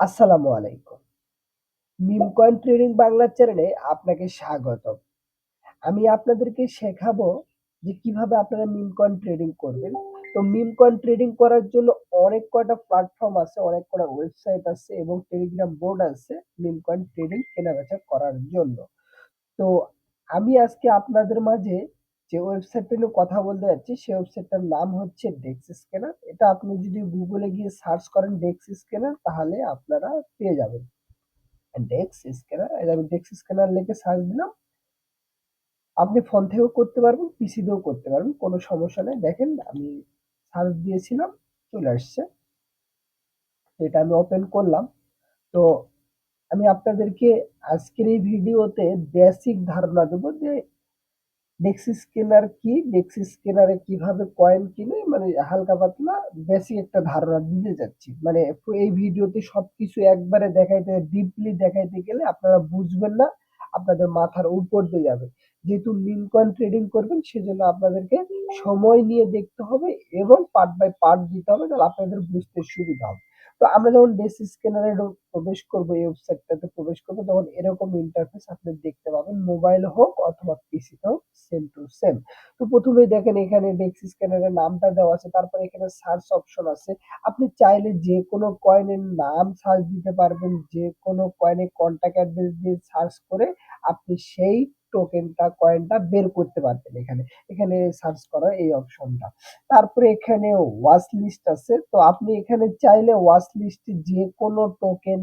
আসসালামু আলাইকুম। মিম coin trading Bangla চ্যানেলে আপনাকে স্বাগত আমি আপনাদেরকে শেখাবো যে কীভাবে আপনারা মিম কয়েন ট্রেডিং করবেন। তো মিম কয়েন ট্রেডিং করার জন্য অনেক কয়টা প্ল্যাটফর্ম আছে, অনেক কয়টা ওয়েবসাইট আছে এবং টেলিগ্রাম বোর্ড আছে মিম কয়েন ট্রেডিং কেনাবেচা করার জন্য। তো আমি আজকে আপনাদের মাঝে যে ওয়েবসাইটটা নিয়ে কথা বলতে যাচ্ছি সে ওয়েবসাইটটার নাম হচ্ছে ডেক্স স্ক্যানার। এটা আপনি যদি গুগলে গিয়ে সার্চ করেন ডেক্স স্ক্যানার তাহলে আপনারা পেয়ে যাবেন। ডেক্স স্ক্যানার আমি ডেক্স স্ক্যানার লিখে সার্চ দিলাম। আপনি ফোন থেকেও করতে পারবেন, পিসি দিয়েও করতে পারবেন। কোনো সমস্যা নেই। দেখেন আমি সার্চ দিয়েছিলাম, চলে আসছে। এটা আমি ওপেন করলাম। তো আমি আপনাদেরকে আজকের এই ভিডিওতে বেসিক ধারণা দেবো যে ডেক্স স্ক্যানার কি, ডেক্স স্ক্যানারে কীভাবে কয়েন কিনে মানে হালকা পাতলা বেসিক একটা ধারণা দিতে যাচ্ছি। মানে এই ভিডিওতে সবকিছু একবারে দেখাইতে ডিপলি দেখাইতে গেলে আপনারা বুঝবেন না, আপনাদের মাথার উপর দিয়ে যাবে। যেহেতু মিম কয়েন ট্রেডিং করবেন সেজন্য আপনাদেরকে সময় নিয়ে দেখতে হবে এবং পার্ট বাই পার্ট দিতে হবে তাহলে আপনাদের বুঝতে সুবিধা হবে। তো আমরা যখন ডেক্স স্ক্যানারে প্রবেশ করব এই ওয়েবসাইটটাতে প্রবেশ করব তখন এরকম ইন্টারফেস আপনি দেখতে পাবেন মোবাইল হোক অথবা পিসিতে হোক সেম টু সেম। তো প্রথমেই দেখেন এখানে ডেক্স স্ক্যানারের নামটা দেওয়া আছে তারপরে এখানে সার্চ অপশন আছে। আপনি চাইলে যেকোনো কয়েনের নাম সার্চ দিতে পারবেন, যেকোনো কয়েনের কন্টাক্ট অ্যাড্রেস দিয়ে সার্চ করে আপনি সেই টোকেনটা কয়েনটা বের করতে পারবেন এখানে। এখানে সার্চ করা এই অপশনটা। তারপরে এখানে ওয়াচ লিস্ট আছে। তো আপনি এখানে চাইলে ওয়াচ লিস্টে যেকোনো টোকেন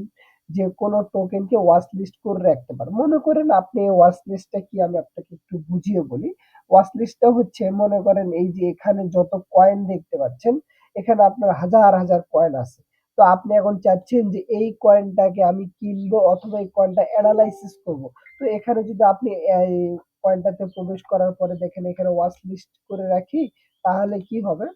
যেকোনো টোকেনকে ওয়াচ লিস্ট করে রাখতে পারেন। মনে করেন আপনি ওয়াচ লিস্টটা কি আমি আপনাকে একটু বুঝিয়ে বলি। ওয়াচ লিস্টটা হচ্ছে মনে করেন এই যে এখানে যত কয়েন দেখতে পাচ্ছেন, এখানে আপনার হাজার, হাজার কয়েন আছে। তো আপনি এখন চাচ্ছেন যে এই কয়েনটাকে আমি কিনবো অথবা এই কয়েনটা অ্যানালাইসিস করব। তো এখানে যদি আপনি এই কয়েনটাতে প্রবেশ করার পরে দেখেন এখানে ওয়াচ লিস্ট করে রাখি, তাহলে কি হবে?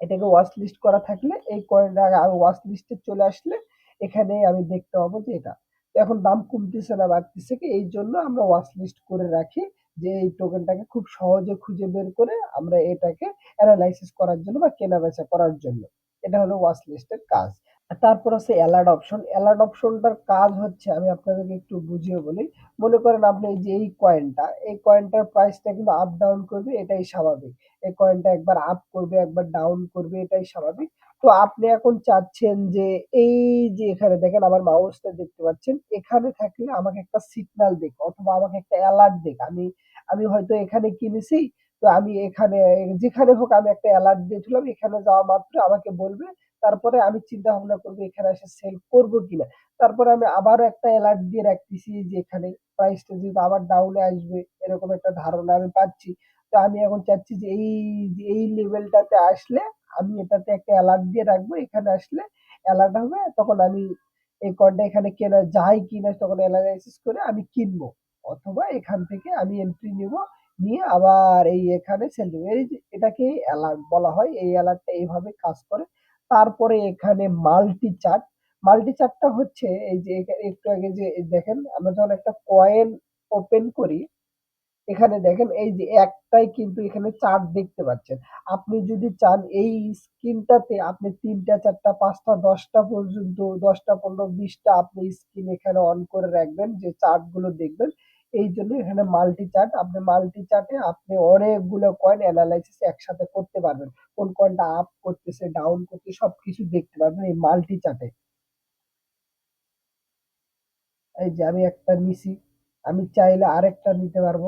এটাকে ওয়াচ লিস্ট করা থাকলে এই কয়েনটা আমি ওয়াচ লিস্টে চলে আসলে এখানে আমি দেখতে পাবো যে এটা। এখন দাম কমতেছে না বাড়তেছে কি এই জন্য আমরা ওয়াচ লিস্ট করে রাখি যে এই টোকেনটাকে খুব সহজে খুঁজে বের করে আমরা এটাকে অ্যানালাইসিস করার জন্য বা কেনাবেচা করার জন্য। এটা হলো ওয়াচ লিস্টের কাজ। তারপর আছে অ্যালার্ট অপশন। অ্যালার্ট অপশনটার কাজ হচ্ছে আমি আপনাদেরকে একটু বুঝিয়ে বলি। মনে করেন আপনি এই যে এই কয়েনটা, এই কয়েনটার প্রাইসটা কিন্তু আপ ডাউন করবে এটাই স্বাভাবিক। এই কয়েনটা একবার আপ করবে, একবার ডাউন করবে এটাই স্বাভাবিক। তো আপনি এখন চাচ্ছেন যে এই যে এখানে দেখেন আমার মাউসটা দেখতে পাচ্ছেন, এখানে থাকলে আমাকে একটা সিগনাল দিক অথবা আমাকে একটা অ্যালার্ট দিক। আমি আমি হয়তো এখানে কিনেছি, তো আমি এখানে যেখানে হোক আমি একটা অ্যালার্ট দিয়েছিলাম এখানে যাওয়া মাত্র আমাকে বলবে তারপরে আমি চিন্তা ভাবনা করব এখানে এসে সেল করব কিনা। তারপরে আমি আবারও একটা অ্যালার্ট দিয়ে রাখতেছি যে এখানে প্রাইসটা যেহেতু আবার ডাউনে আসবে এরকম একটা ধারণা আমি পাচ্ছি। তো আমি এখন চাচ্ছি যে এই এই লেভেলটাতে আসলে আমি এটাতে একটা অ্যালার্ট দিয়ে রাখব। এখানে আসলে অ্যালার্ট হবে তখন আমি এই কয়েনটা এখানে কেনা যায় কিনা তখন এনালাইসিস করে আমি কিনবো। অথবা এখান থেকে আমি এন্ট্রি নিবো, নিয়ে আবার এই এখানে সেল। এই যে এটাকে অ্যালার্ট বলা হয়। এই অ্যালার্টটা এইভাবে কাজ করে। তারপরে এখানে মাল্টি চার্ট। মাল্টি চার্টটা হচ্ছে এই যে একটু আগে যে দেখেন আমরা যখন একটা কয়েন ওপেন করি, এখানে দেখেন এই যে একটাই কিন্তু এখানে চার্ট দেখতে পাচ্ছেন। আপনি যদি চান এই স্ক্রিনটাতে আপনি ৩ টা, ৪ টা, ৫ টা, ১০ টা পর্যন্ত দশটা পনেরো বিশটা আপনি স্ক্রিন এখানে অন করে রাখবেন যে চার্টগুলো দেখবেন। এইজন্য এখানে মাল্টি চার্ট। আপনি মাল্টি চার্টে আপনি অনেকগুলো কয়েন অ্যানালাইসিস একসাথে করতে পারবেন। কোন কয়েনটা আপ করতেছে, ডাউন করতেছে সবকিছু দেখতে পারবেন এই মাল্টি চার্টে। এই যে আমি একটা নিছি। আমি চাইলে আরেকটা নিতে পারব।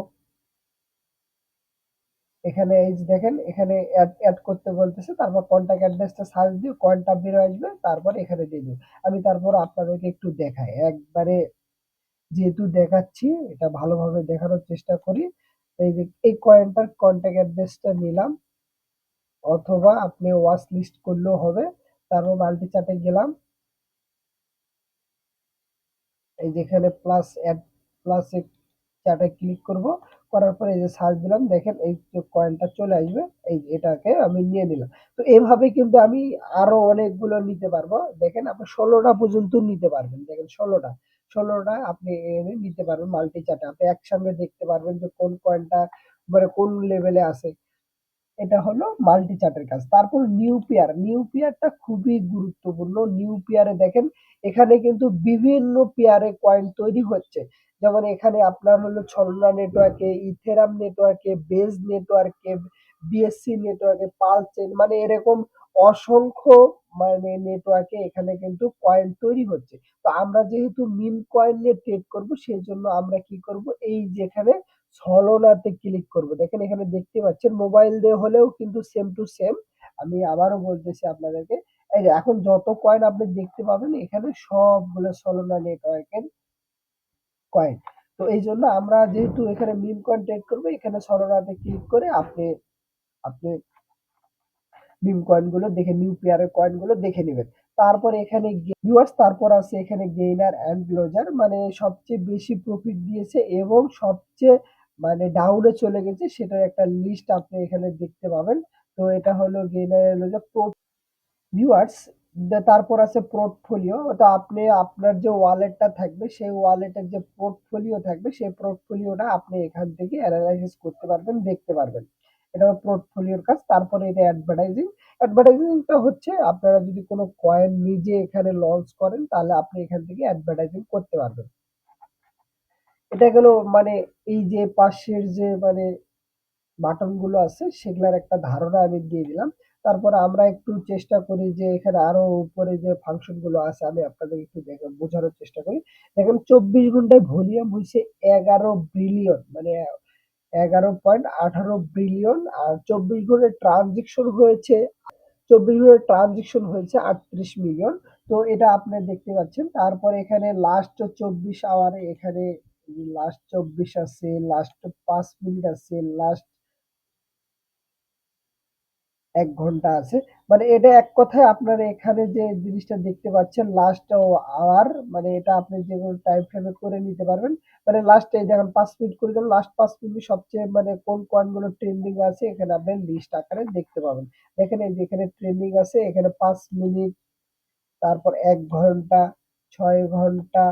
এখানে এই যে দেখেন এখানে অ্যাড করতে বলতেছে তারপর কন্টাক্ট অ্যাড্রেসটা সার্চ দিয়ে কয়েনটা বের আসবে তারপর এখানে দিয়ে দেব। আমি তারপর আপনাদেরকে একটু দেখাই। একবারে যেহেতু দেখাচ্ছি, এটা ভালোভাবে দেখানোর চেষ্টা করি। এই যে, এই কয়েনটার কন্টাক্ট অ্যাড্রেসটা নিলাম। অথবা আপনি ওয়াচ লিস্ট করলেও হবে। তারপর মাল্টি চার্টে গেলাম। এই যেখানে প্লাস অ্যাড প্লাস চার্টে ক্লিক করব। করার পরে এই যে সার্চ দিলাম দেখেন, এই কয়েনটা চলে আসবে। এই এটাকে আমি নিয়ে নিলাম। তো এভাবে কিন্তু আমি আরও অনেকগুলো নিতে পারব। দেখেন, আপনি ষোলোটা পর্যন্ত নিতে পারবেন। দেখেন ১৬ টা। ১৬ টা আপনি এনে নিতে পারবেন মাল্টি চার্টে। আপনি একসঙ্গে দেখতে পারবেন যে কোন কয়েনটা মানে কোন লেভেলে আছে। এটা হলো মাল্টি চার্টের কাজ। তারপর নিউ পেয়ার, নিউ পেয়ারটা খুবই গুরুত্বপূর্ণ। নিউ পেয়ারে দেখেন এখানে কিন্তু বিভিন্ন পেয়ারে কয়েন তৈরি হচ্ছে। যেমন এখানে আপনার হলো ছলনা নেটওয়ার্কে, ইথেরাম নেটওয়ার্কে, বেজ নেটওয়ার্কে, বিএসসি নেটওয়ার্কে, পালস চেইন মানে এরকম অসংখ্য মানে নেটওয়ার্কে এখানে কিন্তু কয়েন তৈরি হচ্ছে। তো আমরা যেহেতু মিম কয়েন নিয়ে ট্রেড করব সেই জন্য আমরা কি করব এই যেখানে ছলনাতে ক্লিক করব। দেখেন এখানে দেখতে পাচ্ছেন মোবাইল দিয়ে হলেও কিন্তু সেম টু সেম। আমি আবারও বলতেছি আপনাদেরকে। এই যে এখন যত কয়েন আপনি দেখতে পাবেন, এখানে সবগুলো ছলনা নেটওয়ার্কের কয়েন। তো এই জন্য আমরা যেহেতু এখানে মিম কয়েন ট্রেড করব, এখানে ছলনাতে ক্লিক করে আপনি আপনি মিম কয়েনগুলো দেখে নিউ পেয়ারের কয়েনগুলো দেখে নেবেন তারপর এখানে ভিউয়ার্স তারপর আছে এখানে গেইনার অ্যান্ড ক্লোজার মানে সবচেয়ে বেশি প্রফিট দিয়েছে এবং সবচেয়ে মানে ডাউনে চলে গেছে সেটার একটা লিস্ট আপনি এখানে দেখতে পাবেন। তো এটা হলো গেইনার ক্লোজার প্রো ভিউয়ার্স তারপর আছে পোর্টফোলিও তো আপনি আপনার যে ওয়ালেটটা থাকবে সেই ওয়ালেটের যে পোর্টফোলিও থাকবে সেই পোর্টফোলিওটা আপনি এখান থেকে অ্যানালাইসিস করতে পারবেন, দেখতে পারবেন। এটা পোর্টফোলিওর কাজ। তারপরে এটা অ্যাডভার্টাইজিং। অ্যাডভার্টাইজিংটা হচ্ছে আপনারা যদি কোনো কয়েন নিজে এখানে লঞ্চ করেন, তাহলে আপনি এখান থেকে অ্যাডভার্টাইজিং করতে পারবেন। এটা গেল মানে এই যে পাশের যে মানে বাটনগুলো আছে, সেগুলার একটা ধারণা আমি দিয়ে দিলাম। তারপর আমরা একটু চেষ্টা করি যে এখানে আরও উপরে যে ফাংশনগুলো আছে, আমি আপনাদের একটু বোঝানোর চেষ্টা করি। দেখেন ২৪ ঘন্টায় ভলিউম হইছে ১১ বিলিয়ন মানে ১১.১৮ বিলিয়ন আর ২৪ ঘন্টায় ট্রানজেকশন হয়েছে ২৪ ঘন্টায় ট্রানজেকশন হয়েছে ৩৮ মিলিয়ন। তো এটা আপনি দেখতে পাচ্ছেন। তারপর এখানে লাস্ট ২৪ আওয়ারে এখানে লাস্ট ২৪ আছে, লাস্ট পাঁচ মিনিট আছে, লাস্ট এক ঘণ্টা আছে। মানে এটা এক কথায় আপনারা এখানে যে জিনিসটা দেখতে পাচ্ছেন লাস্ট আওয়ার মানে এটা আপনি যে কোনো টাইম ফ্রেমে করে নিতে পারবেন। মানে লাস্টে দেখেন ৫ মিনিট করে দিলাম। লাস্ট পাঁচ মিনিট সবচেয়ে মানে কোন কয়েনগুলো ট্রেন্ডিং আছে এখানে আপনি লিস্ট আকারে দেখতে পাবেন। দেখেন এই যে এখানে ট্রেন্ডিং আছে এখানে পাঁচ মিনিট, তারপর এক ঘণ্টা, ছয় ঘণ্টা,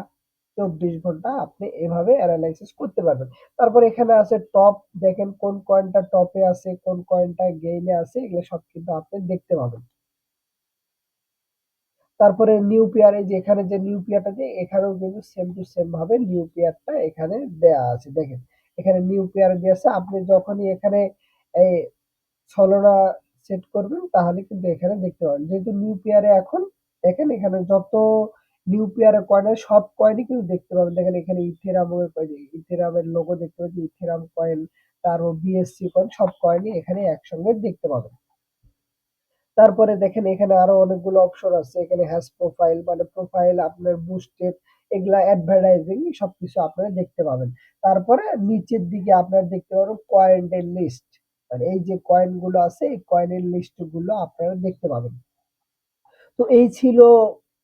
২৪ ঘণ্টা আপনি এভাবে অ্যানালাইসিস করতে পারবেন। তারপর এখানে আছে টপ দেখেন কোন কয়েনটা টপে আছে, কোন কয়েনটা গেইনে আছে এগুলো সব কিন্তু আপনি দেখতে পাবেন। তারপরে নিউ পেয়ার যে এখানে যে নিউ পেয়ারটা দিয়ে এখানেও কিন্তু সেম টু সেম ভাবে নিউ পেয়ারটা এখানে দেয়া আছে দেখেন। এখানে নিউ পেয়ার দেয়া আছে। আপনি যখনই এখানে এই ছলনা সেট করবেন তাহলে কিন্তু এখানে দেখতে পাবেন। যেহেতু নিউ পেয়ারে এখন দেখেন এখানে যত নিউ পেয়ারের কয়েন সব কয়েনই কিন্তু দেখতে পাবেন। দেখেন এখানে ইথেরামের ইথেরামের লোগো দেখতে পাচ্ছি, ইথেরাম কয়েন, তারপর বিএসসি কয়েন সব কয়েনই এখানে একসঙ্গে দেখতে পাবেন। তারপরে দেখেন এখানে আরও অনেকগুলো অপশন আছে। এখানে হ্যাশ প্রোফাইল মানে প্রোফাইল আপনার বুস্টেড এগুলা অ্যাডভার্টাইজিং সবকিছু আপনারা দেখতে পাবেন। তারপরে নিচের দিকে আপনারা দেখতে পাবেন কয়েন এর লিস্ট। মানে এই যে কয়েনগুলো আছে এই কয়েনের লিস্টগুলো আপনারা দেখতে পাবেন। তো এই ছিল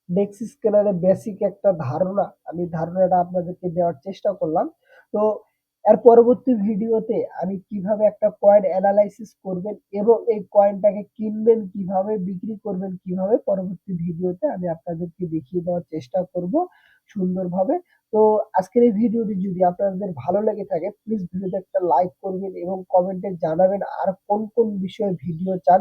ডেক্স স্ক্যানারের বেসিক একটা ধারণা। আমি ধারণাটা আপনাদেরকে দেওয়ার চেষ্টা করলাম। তো এর পরবর্তী ভিডিওতে আমি কীভাবে একটা কয়েন অ্যানালাইসিস করবেন এবং এই কয়েনটাকে কিনবেন কীভাবে, বিক্রি করবেন কীভাবে পরবর্তী ভিডিওতে আমি আপনাদেরকে দেখিয়ে দেওয়ার চেষ্টা করব সুন্দরভাবে। তো আজকের এই ভিডিওটি যদি আপনাদের ভালো লেগে থাকে প্লিজ ভিডিওতে একটা লাইক করবেন এবং কমেন্টে জানাবেন আর কোন, কোন বিষয়ে ভিডিও চান।